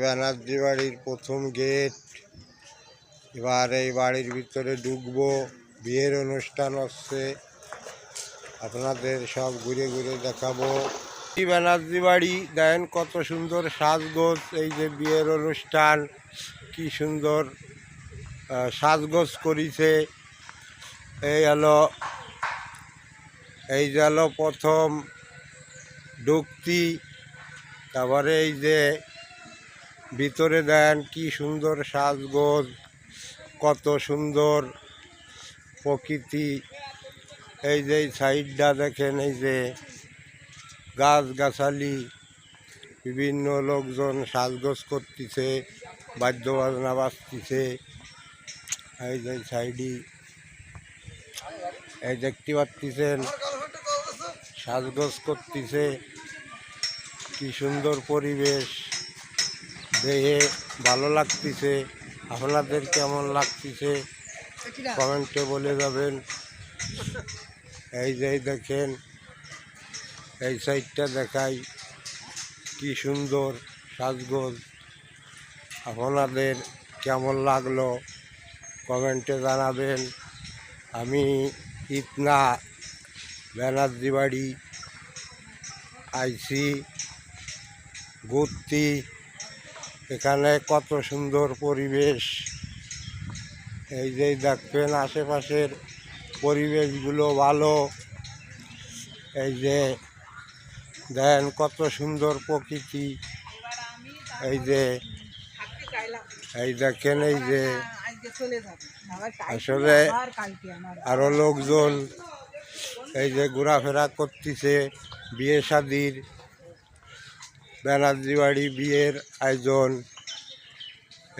ব্যানার্জি বাড়ির প্রথম গেট। এবার এই বাড়ির ভিতরে ঢুকবো। বিয়ের অনুষ্ঠান হচ্ছে। আপনাদের সব ঘুরে ঘুরে দেখাবো। এই ব্যানার্জি বাড়ি, দেখেন কত সুন্দর সাজগোজ। এই যে বিয়ের অনুষ্ঠান, কি সুন্দর সাজগোজ করিছে। এই হলো, এই যে হলো প্রথম ঢুকতি। তারপরে এই যে ভিতরে দেন কি সুন্দর সাজগোজ, কত সুন্দর প্রকৃতি। এই যে সাইডটা দেখেন, এই যে গাছ গাছালি বিভিন্ন লোকজন সাজগোজ করতেছে বাজনা বাজতেছে। এই যে সাইডি এই দেখতে পাচ্ছেন সাজগোজ করতেছে। কি সুন্দর পরিবেশ। দেখে ভালো লাগতেছে। আপনাদের কেমন লাগতেছে? কমেন্টে বলে যাবেন। এই যে দেখেন, এই সাইডটা দেখাই কি সুন্দর সাজগোজ। আপনাদের কেমন লাগল? কমেন্টে জানাবেন। আমি ইতনা ব্যানার্জি বাড়ি আইসি ঘুরতি এখানে কত সুন্দর পরিবেশ। এই যে দেখবেন আশেপাশের পরিবেশগুলো ভালো। এই যে দেন কত সুন্দর প্রকৃতি। এই যে এই দেখেন এই যে আসলে আরও লোকজন এই যে ঘোরাফেরা করতেছে বিয়ে শাদির। ব্যানার্জি বাড়ি বিয়ের আয়োজন।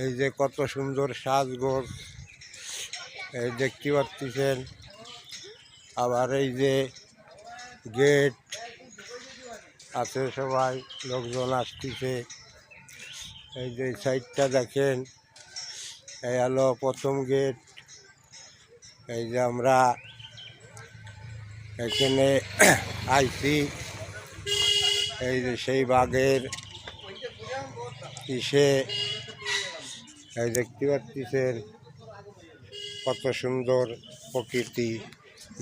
এই যে কত সুন্দর সাজগোজ, এই দেখতে পাচ্ছেন আবার এই যে গেট আছে সবাই, লোকজন আসতেছে। এই যে সাইডটা দেখেন, এই হলো প্রথম গেট। এই যে আমরা এখানে আইসি এই যে সেই বাঘের ইসে, এই দেখতে পাচ্ছেন কত সুন্দর প্রকৃতি।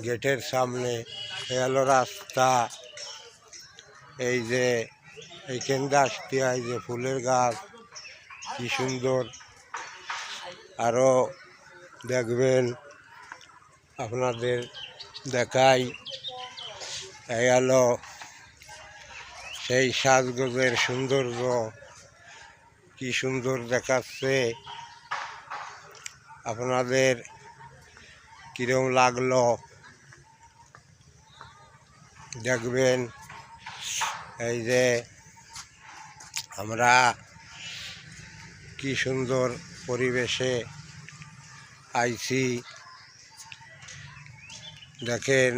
গেটের সামনে এ হলো রাস্তা। এই যে এইখান দিয়ে আসতে যে ফুলের গাছ, কি সুন্দর। আরও দেখবেন, আপনাদের দেখাই। এই হলো সেই সাজগোজের সৌন্দর্য কি সুন্দর দেখাচ্ছে। আপনাদের কিরম লাগল? দেখবেন এই যে আমরা কি সুন্দর পরিবেশে আইছি। দেখেন